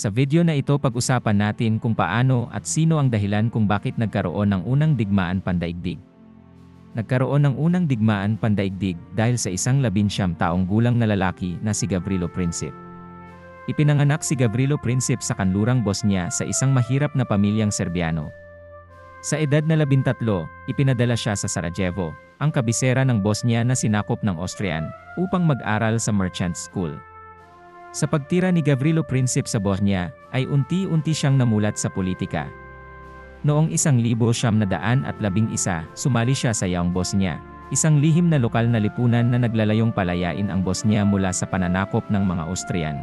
Sa video na ito pag-usapan natin kung paano at sino ang dahilan kung bakit nagkaroon ng unang digmaan pandaigdig. Nagkaroon ng unang digmaan pandaigdig dahil sa isang labinsyam taong gulang na lalaki na si Gavrilo Princip. Ipinanganak si Gavrilo Princip sa kanlurang Bosnia sa isang mahirap na pamilyang Serbiano. Sa edad na labintatlo, ipinadala siya sa Sarajevo, ang kabisera ng Bosnia na sinakop ng Austrian, upang mag-aral sa merchant school. Sa pagtira ni Gavrilo Princip sa Bosnia, ay unti-unti siyang namulat sa politika. Noong isang libo siyam na daan at labing isa, sumali siya sa Yaong Bosnia, isang lihim na lokal na lipunan na naglalayong palayain ang Bosnia mula sa pananakop ng mga Austrian.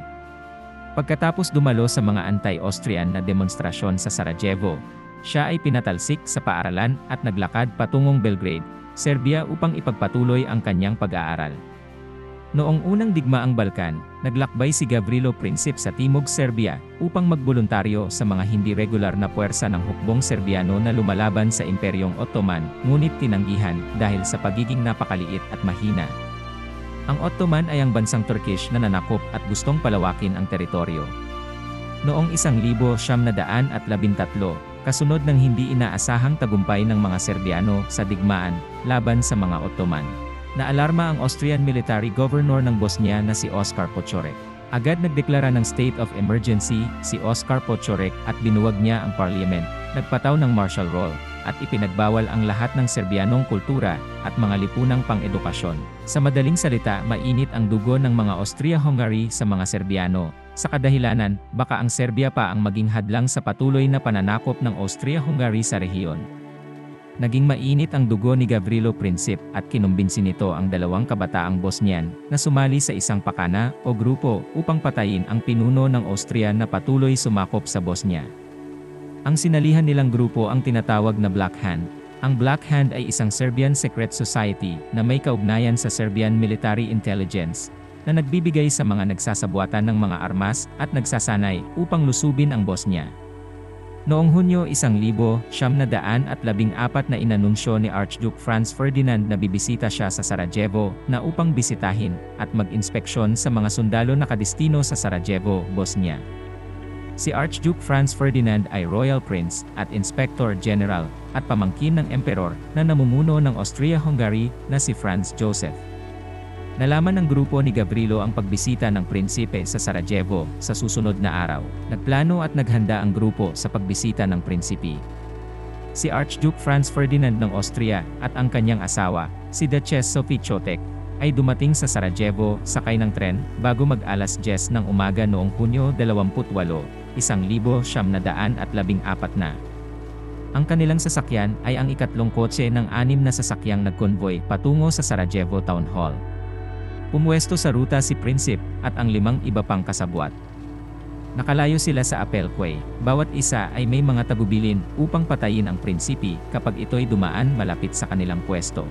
Pagkatapos dumalo sa mga anti-Austrian na demonstrasyon sa Sarajevo, siya ay pinatalsik sa paaralan at naglakad patungong Belgrade, Serbia upang ipagpatuloy ang kanyang pag-aaral. Noong unang digmaang Balkan, naglakbay si Gavrilo Princip sa Timog Serbia upang magboluntaryo sa mga hindi regular na puwersa ng hukbong Serbiano na lumalaban sa Imperyong Ottoman, ngunit tinanggihan dahil sa pagiging napakaliit at mahina. Ang Ottoman ay ang bansang Turkish na nanakop at gustong palawakin ang teritoryo. Noong isang libo siyam na daan at labintatlo, kasunod ng hindi inaasahang tagumpay ng mga Serbiano sa digmaan laban sa mga Ottoman. Naalarma ang Austrian military governor ng Bosnia na si Oskar Pochorek. Agad nagdeklara ng state of emergency si Oskar Pochorek at binuwag niya ang parliament, nagpataw ng martial law, at ipinagbawal ang lahat ng Serbianong kultura at mga lipunang pang-edukasyon. Sa madaling salita, mainit ang dugo ng mga Austria-Hungary sa mga Serbiano. Sa kadahilanan, baka ang Serbia pa ang maging hadlang sa patuloy na pananakop ng Austria-Hungary sa rehiyon. Naging mainit ang dugo ni Gavrilo Princip at kinumbinsi nito ang dalawang kabataang Bosnian na sumali sa isang pakana o grupo upang patayin ang pinuno ng Austria na patuloy sumakop sa Bosnia. Ang sinalihan nilang grupo ang tinatawag na Black Hand. Ang Black Hand ay isang Serbian secret society na may kaugnayan sa Serbian Military Intelligence na nagbibigay sa mga nagsasabuatan ng mga armas at nagsasanay upang lusubin ang Bosnia. Noong Hunyo 1914 na inanunsyo ni Archduke Franz Ferdinand na bibisita siya sa Sarajevo na upang bisitahin at mag-inspeksyon sa mga sundalo na kadestino sa Sarajevo, Bosnia. Si Archduke Franz Ferdinand ay Royal Prince at Inspector General at pamangkin ng Emperor na namumuno ng Austria-Hungary na si Franz Joseph. Nalaman ng grupo ni Gavrilo ang pagbisita ng prinsipe sa Sarajevo sa susunod na araw. Nagplano at naghanda ang grupo sa pagbisita ng prinsipi. Si Archduke Franz Ferdinand ng Austria at ang kanyang asawa, si Duchess Sophie Chotek, ay dumating sa Sarajevo sakay ng tren bago mag-alas 10 ng umaga noong Hunyo 28, 1914 na. Ang kanilang sasakyan ay ang ikatlong kotse ng anim na sasakyang nagkonvoy patungo sa Sarajevo Town Hall. Pumuesto sa ruta si Princip at ang limang iba pang kasabwat. Nakalayo sila sa Apelquay, bawat isa ay may mga tagubilin upang patayin ang prinsipi kapag ito'y dumaan malapit sa kanilang pwesto.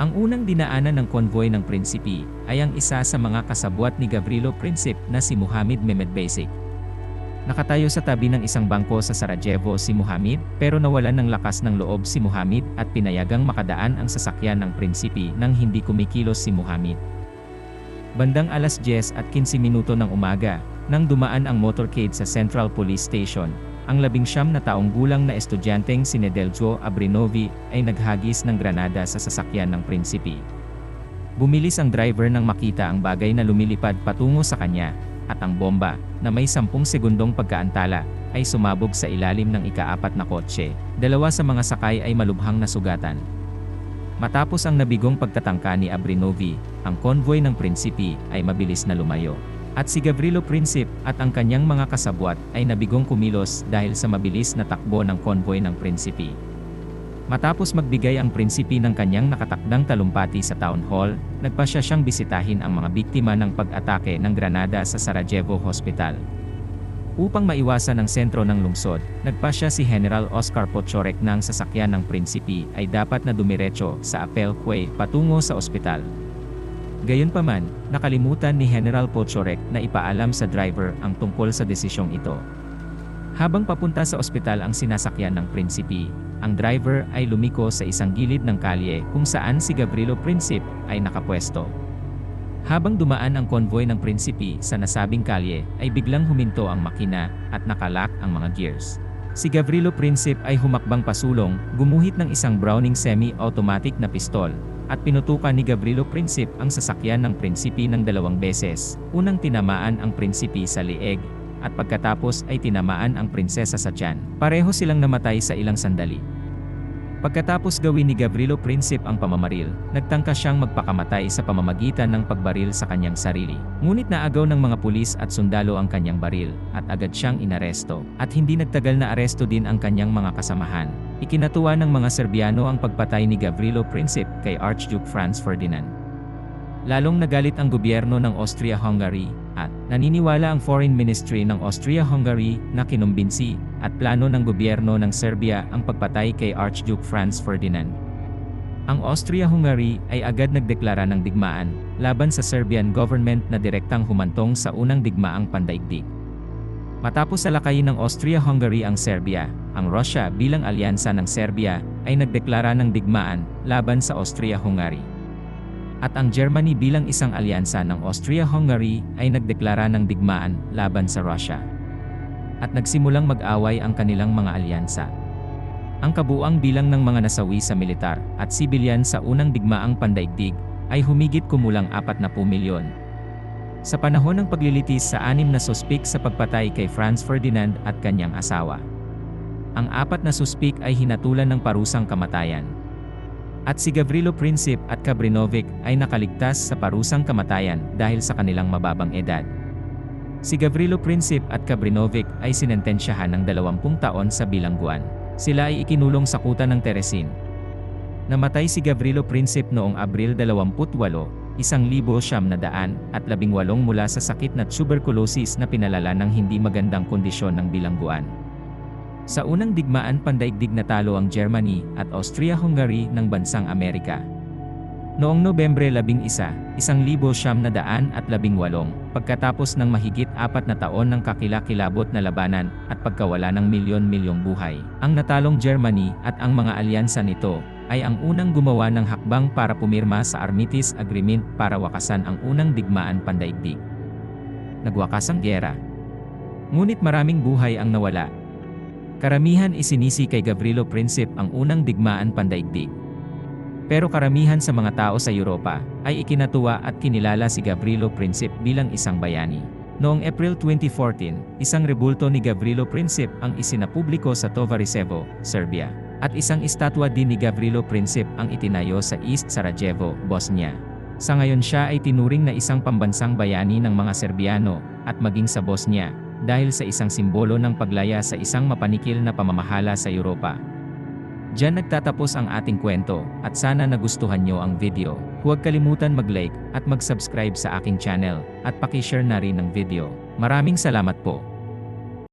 Ang unang dinaanan ng konvoy ng prinsipi ay ang isa sa mga kasabwat ni Gavrilo Princip na si Muhammad Mehmed Basic. Nakatayo sa tabi ng isang bangko sa Sarajevo si Muhammad pero nawalan ng lakas ng loob si Muhammad at pinayagang makadaan ang sasakyan ng prinsipi nang hindi kumikilos si Muhammad. Bandang alas 10 at 15 minuto ng umaga, nang dumaan ang motorcade sa Central Police Station, ang labing siyam na taong gulang na estudyanteng si Nedeljo Abrinovi ay naghagis ng granada sa sasakyan ng prinsipi. Bumilis ang driver nang makita ang bagay na lumilipad patungo sa kanya, at ang bomba, na may sampung segundong pagkaantala, ay sumabog sa ilalim ng ikaapat na kotse. Dalawa sa mga sakay ay malubhang nasugatan. Matapos ang nabigong pagtatangka ni Abrinovi, ang konvoy ng prinsipi ay mabilis na lumayo. At si Gavrilo Princip at ang kanyang mga kasabwat ay nabigong kumilos dahil sa mabilis na takbo ng konvoy ng prinsipi. Matapos magbigay ang prinsipi ng kanyang nakatakdang talumpati sa town hall, nagpasya siyang bisitahin ang mga biktima ng pag-atake ng Granada sa Sarajevo Hospital. Upang maiwasan ang sentro ng lungsod, nagpasya si General Oscar Pochorek ng sasakyan ng prinsipi ay dapat na dumiretso sa Apel Quay patungo sa ospital. Gayunpaman, nakalimutan ni General Pochorek na ipaalam sa driver ang tungkol sa desisyong ito. Habang papunta sa ospital ang sinasakyan ng prinsipi, ang driver ay lumiko sa isang gilid ng kalye kung saan si Gavrilo Princip ay nakapwesto. Habang dumaan ang konvoy ng prinsipi sa nasabing kalye, ay biglang huminto ang makina at nakalak ang mga gears. Si Gavrilo Princip ay humakbang pasulong, gumuhit ng isang Browning semi-automatic na pistol, at pinutukan ni Gavrilo Princip ang sasakyan ng prinsipi ng dalawang beses. Unang tinamaan ang prinsipi sa lieg, at pagkatapos ay tinamaan ang prinsesa sa tiyan. Pareho silang namatay sa ilang sandali. Pagkatapos gawin ni Gavrilo Princip ang pamamaril, nagtangka siyang magpakamatay sa pamamagitan ng pagbaril sa kanyang sarili. Ngunit naagaw ng mga pulis at sundalo ang kanyang baril, at agad siyang inaresto, at hindi nagtagal na aresto din ang kanyang mga kasamahan. Ikinatuwa ng mga Serbiano ang pagpatay ni Gavrilo Princip kay Archduke Franz Ferdinand. Lalong nagalit ang gobyerno ng Austria-Hungary, at naniniwala ang Foreign Ministry ng Austria-Hungary na kinumbinsi at plano ng gobyerno ng Serbia ang pagpatay kay Archduke Franz Ferdinand. Ang Austria-Hungary ay agad nagdeklara ng digmaan laban sa Serbian government na direktang humantong sa unang digmaang pandaigdig. Matapos salakayin ng Austria-Hungary ang Serbia, ang Russia bilang alyansa ng Serbia ay nagdeklara ng digmaan laban sa Austria-Hungary at ang Germany bilang isang alyansa ng Austria-Hungary ay nagdeklara ng digmaan laban sa Russia. At nagsimulang mag-away ang kanilang mga alyansa. Ang kabuang bilang ng mga nasawi sa militar at sibilyan sa unang digmaang pandaigdig ay humigit kumulang 40 milyon. Sa panahon ng paglilitis sa anim na suspik sa pagpatay kay Franz Ferdinand at kanyang asawa. Ang apat na suspik ay hinatulan ng parusang kamatayan. At si Gavrilo Princip at Kabrinovic ay nakaligtas sa parusang kamatayan dahil sa kanilang mababang edad. Si Gavrilo Princip at Kabrinovic ay sinentensyahan ng 20 taon sa bilangguan. Sila ay ikinulong sa kuta ng Teresin. Namatay si Gavrilo Princip noong Abril 28, isang libo siyam na daan at labing walong mula sa sakit na tuberculosis na pinalala ng hindi magandang kondisyon ng bilangguan. Sa unang digmaan pandaigdig natalo ang Germany at Austria-Hungary ng bansang Amerika. Noong Nobyembre 11, isang libo siyam na daan at labing walong, pagkatapos ng mahigit apat na taon ng kakilakilabot na labanan at pagkawala ng milyon-milyong buhay, ang natalong Germany at ang mga alyansa nito ay ang unang gumawa ng hakbang para pumirma sa Armistice Agreement para wakasan ang unang digmaan pandaigdig. Nagwakas ang gyera. Ngunit maraming buhay ang nawala Karamihan isinisi kay Gavrilo Princip ang unang digmaan pandaigdig. Pero karamihan sa mga tao sa Europa ay ikinatuwa at kinilala si Gavrilo Princip bilang isang bayani. Noong April 2014, isang rebulto ni Gavrilo Princip ang isinapubliko sa Tovarisevo, Serbia. At isang estatwa din ni Gavrilo Princip ang itinayo sa East Sarajevo, Bosnia. Sa ngayon siya ay tinuring na isang pambansang bayani ng mga Serbiano at maging sa Bosnia, dahil sa isang simbolo ng paglaya sa isang mapanikil na pamamahala sa Europa. Diyan nagtatapos ang ating kwento at sana nagustuhan nyo ang video. Huwag kalimutan mag-like at mag-subscribe sa aking channel at pakishare na rin ng video. Maraming salamat po.